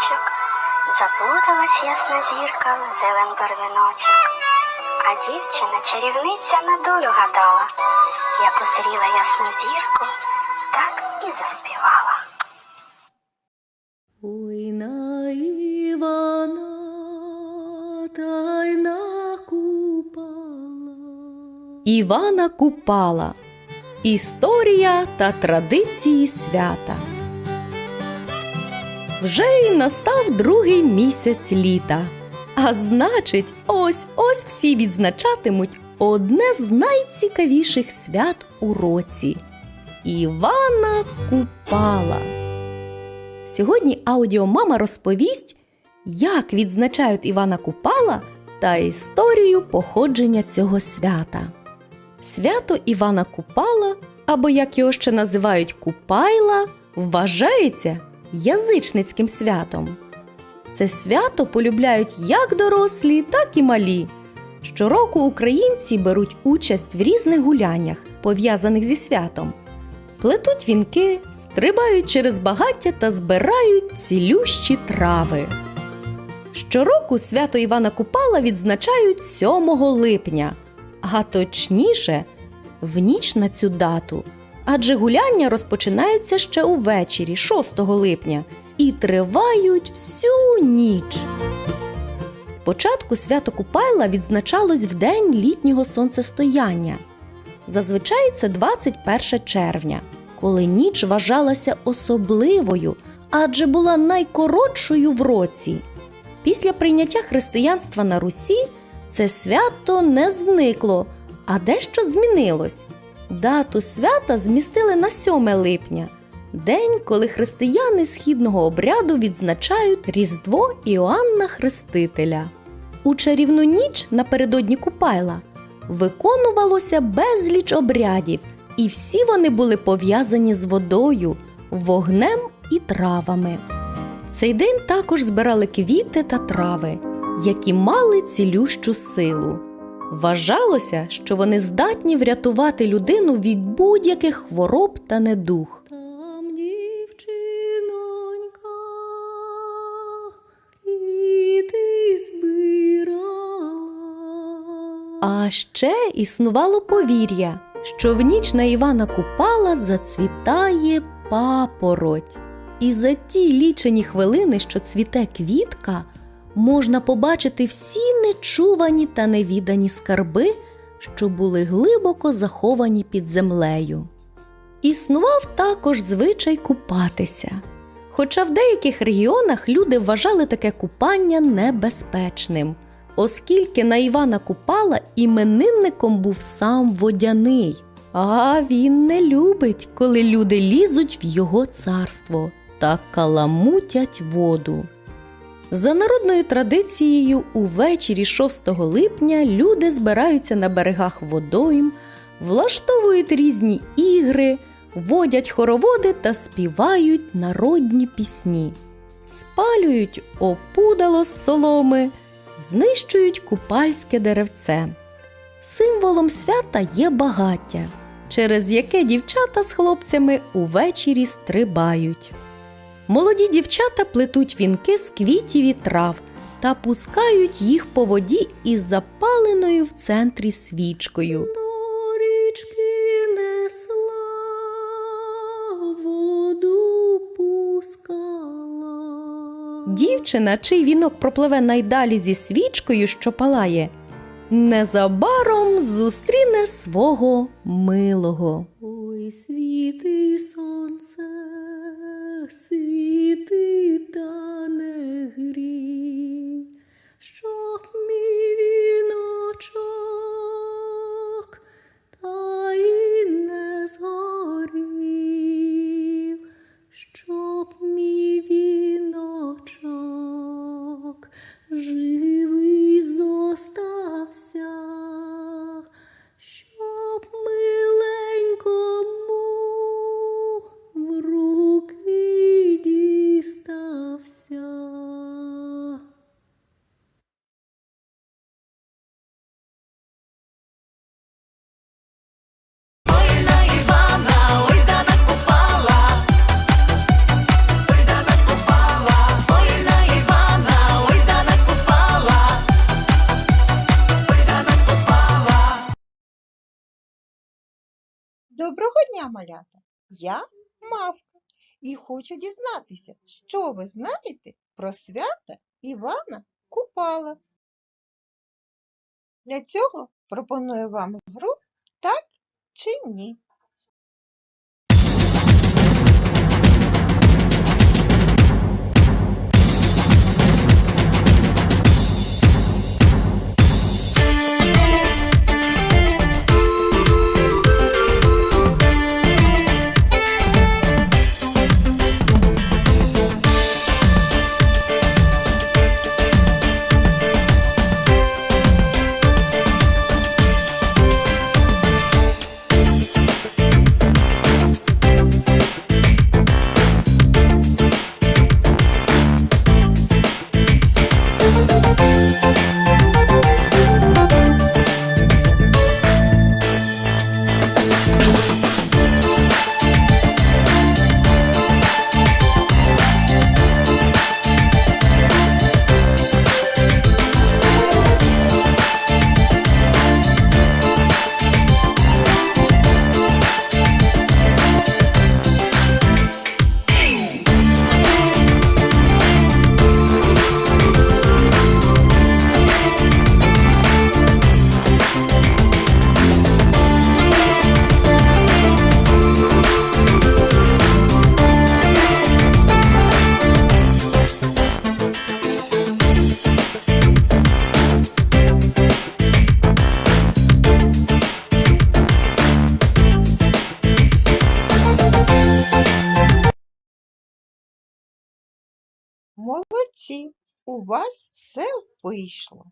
віночок. Заплуталась ясна зірка в зелен барвіночок. А дівчина чарівниця на долю гадала, як узріла ясну зірку, так і заспівала. Ой на Івана та й на Купала. Івана Купала. Історія та традиції свята. Вже й настав другий місяць літа. А значить, ось ось всі відзначатимуть одне з найцікавіших свят у році Івана Купала. Сьогодні аудіомама розповість, як відзначають Івана Купала та історію походження цього свята. Свято Івана Купала, або як його ще називають Купайла, вважається язичницьким святом. Це свято полюбляють як дорослі, так і малі. Щороку українці беруть участь в різних гуляннях, пов'язаних зі святом плетуть вінки, стрибають через багаття та збирають цілющі трави. Щороку свято Івана Купала відзначають 7 липня, а точніше, в ніч на цю дату. Адже гуляння розпочинаються ще увечері, 6 липня, і тривають всю ніч. Спочатку свято Купайла відзначалось в день літнього сонцестояння. Зазвичай це 21 червня, коли ніч вважалася особливою, адже була найкоротшою в році. Після прийняття християнства на Русі це свято не зникло, а дещо змінилось. Дату свята змістили на 7 липня, день, коли християни східного обряду відзначають Різдво Іоанна Хрестителя. У чарівну ніч напередодні Купайла виконувалося безліч обрядів, і всі вони були пов'язані з водою, вогнем і травами. В цей день також збирали квіти та трави, які мали цілющу силу. Вважалося, що вони здатні врятувати людину від будь-яких хвороб та недух. Там дівчинонька, квіти збирала. А ще існувало повір'я, що в ніч на Івана Купала зацвітає папороть. І за ті лічені хвилини, що цвіте квітка, можна побачити всі нечувані та невідані скарби, що були глибоко заховані під землею. Існував також звичай купатися. Хоча в деяких регіонах люди вважали таке купання небезпечним, оскільки на Івана Купала іменинником був сам водяний. А він не любить, коли люди лізуть в його царство та каламутять воду. За народною традицією, увечері 6 липня люди збираються на берегах водойм, влаштовують різні ігри, водять хороводи та співають народні пісні, спалюють опудало з соломи, знищують купальське деревце. Символом свята є багаття, через яке дівчата з хлопцями увечері стрибають. Молоді дівчата плетуть вінки з квітів і трав та пускають їх по воді із запаленою в центрі свічкою. Дівчина, чий вінок пропливе найдалі зі свічкою, що палає, незабаром зустріне свого милого. Ой, світи світи та не грій, Доброго дня, малята! Я Мавка і хочу дізнатися, що ви знаєте про свята Івана Купала. Для цього пропоную вам гру так чи ні. Молодці, у вас все вийшло.